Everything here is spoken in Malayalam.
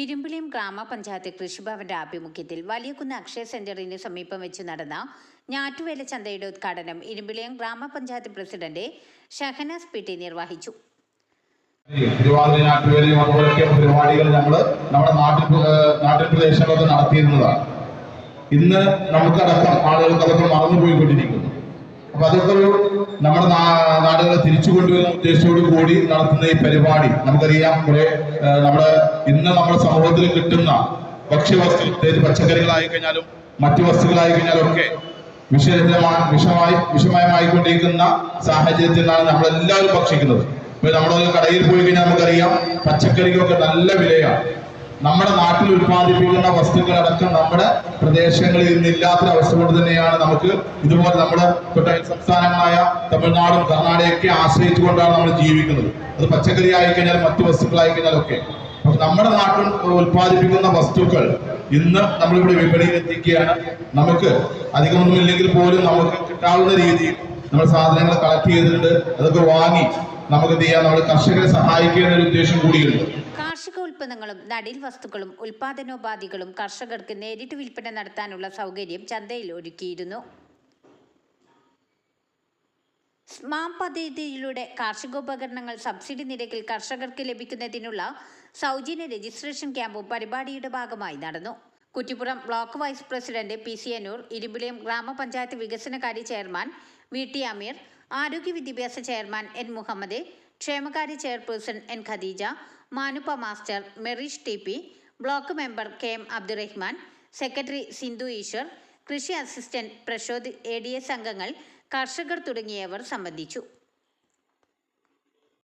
ഇരുമ്പിളിയം ഗ്രാമപഞ്ചായത്ത് കൃഷിഭവന്റെ ആഭിമുഖ്യത്തിൽ വലിയകുന്ന് അക്ഷയ സെന്ററിന് സമീപം വെച്ച് നടന്ന ഞാറ്റുവേല ചന്തയുടെ ഉദ്ഘാടനം ഇരുമ്പിളിയം ഗ്രാമപഞ്ചായത്ത് പ്രസിഡന്റ് ഷഹനാസ് പി ടി നിർവഹിച്ചു പരിപാടികൾ നമ്മൾ നമ്മുടെ നാട്ടിൽ നാട്ടിൻ പ്രദേശങ്ങളൊക്കെ നടത്തിയിരുന്നതാണ്. ഇന്ന് നമുക്കടക്കം ആളുകൾക്ക് അതൊക്കെ മറന്നുപോയിക്കൊണ്ടിരിക്കുന്നു. അപ്പൊ അതൊക്കെ ഒരു നമ്മുടെ നാടുകളെ തിരിച്ചു കൊണ്ടുവരുന്ന ഉദ്ദേശത്തോടു കൂടി നടത്തുന്ന ഈ പരിപാടി. നമുക്കറിയാം കുറെ നമ്മുടെ ഇന്ന് നമ്മുടെ സമൂഹത്തിൽ കിട്ടുന്ന ഭക്ഷ്യവസ്തു പച്ചക്കറികളായി കഴിഞ്ഞാലും മറ്റു വസ്തുക്കളായി കഴിഞ്ഞാലും ഒക്കെ വിഷരഹിതമായി വിഷമായി വിഷമയമായിക്കൊണ്ടിരിക്കുന്ന സാഹചര്യത്തിലാണ് നമ്മളെല്ലാവരും ഭക്ഷിക്കുന്നത്. ഇപ്പൊ നമ്മളൊരു കടയിൽ പോയി കഴിഞ്ഞാൽ നമുക്കറിയാം പച്ചക്കറിക്കൊക്കെ നല്ല വിലയാണ്. നമ്മുടെ നാട്ടിൽ ഉൽപ്പാദിപ്പിക്കുന്ന വസ്തുക്കളടക്കം നമ്മുടെ പ്രദേശങ്ങളിൽ ഇന്നില്ലാത്തൊരു അവസ്ഥ കൊണ്ട് തന്നെയാണ് നമുക്ക് ഇതുപോലെ നമ്മുടെ തൊട്ടയൽ സംസ്ഥാനങ്ങളായ തമിഴ്നാടും കർണാടകയൊക്കെ ആശ്രയിച്ചുകൊണ്ടാണ് നമ്മൾ ജീവിക്കുന്നത്. അത് പച്ചക്കറി ആയിക്കഴിഞ്ഞാൽ മറ്റു വസ്തുക്കളായി കഴിഞ്ഞാൽ ഒക്കെ പക്ഷെ നമ്മുടെ നാട്ടിൽ ഉത്പാദിപ്പിക്കുന്ന വസ്തുക്കൾ ഇന്ന് നമ്മളിവിടെ വിപണിയിൽ എത്തിക്കുകയാണ് നമുക്ക് അധികമൊന്നും ഇല്ലെങ്കിൽ പോലും നമുക്ക് കിട്ടാവുന്ന രീതിയിൽ നമ്മൾ സാധനങ്ങൾ കളക്ട് ചെയ്തിട്ടുണ്ട്. അതൊക്കെ വാങ്ങി നമുക്ക് എന്ത് ചെയ്യാം? നമ്മൾ കർഷകരെ സഹായിക്കുക എന്നൊരു ഉദ്ദേശം കൂടിയുണ്ട്. കാർഷിക ഉൽപ്പന്നങ്ങളും നടീൽ വസ്തുക്കളും ഉൽപാദനോപാധികളും കർഷകർക്ക് നേരിട്ട് വിൽപ്പന നടത്താനുള്ള സൗകര്യം ചന്തയിൽ ഒരുക്കിയിരുന്നു. സ്മാം പദ്ധതിയിലൂടെ കാർഷികോപകരണങ്ങൾ സബ്സിഡി നിരക്കിൽ കർഷകർക്ക് ലഭിക്കുന്നതിനുള്ള സൗജന്യ രജിസ്ട്രേഷൻ ക്യാമ്പും പരിപാടിയുടെ ഭാഗമായി നടന്നു. Kuttippuram block vice president P C Anoor Irimbiliyam ഗ്രാമപഞ്ചായത്ത് വികസനകാര്യ ചെയർമാൻ വി ടി അമീർ ആരോഗ്യ വിദ്യാഭ്യാസ ചെയർമാൻ എൻ മുഹമ്മദ് ക്ഷേമകാര്യ chairperson N Khadeeja Manuppa master Mereesh T P block member K M Abdurahman secretary Sindhu Eshwar കൃഷി assistant Prashod A D S അംഗങ്ങൾ കർഷകർ തുടങ്ങിയവർ സംബന്ധിച്ചു.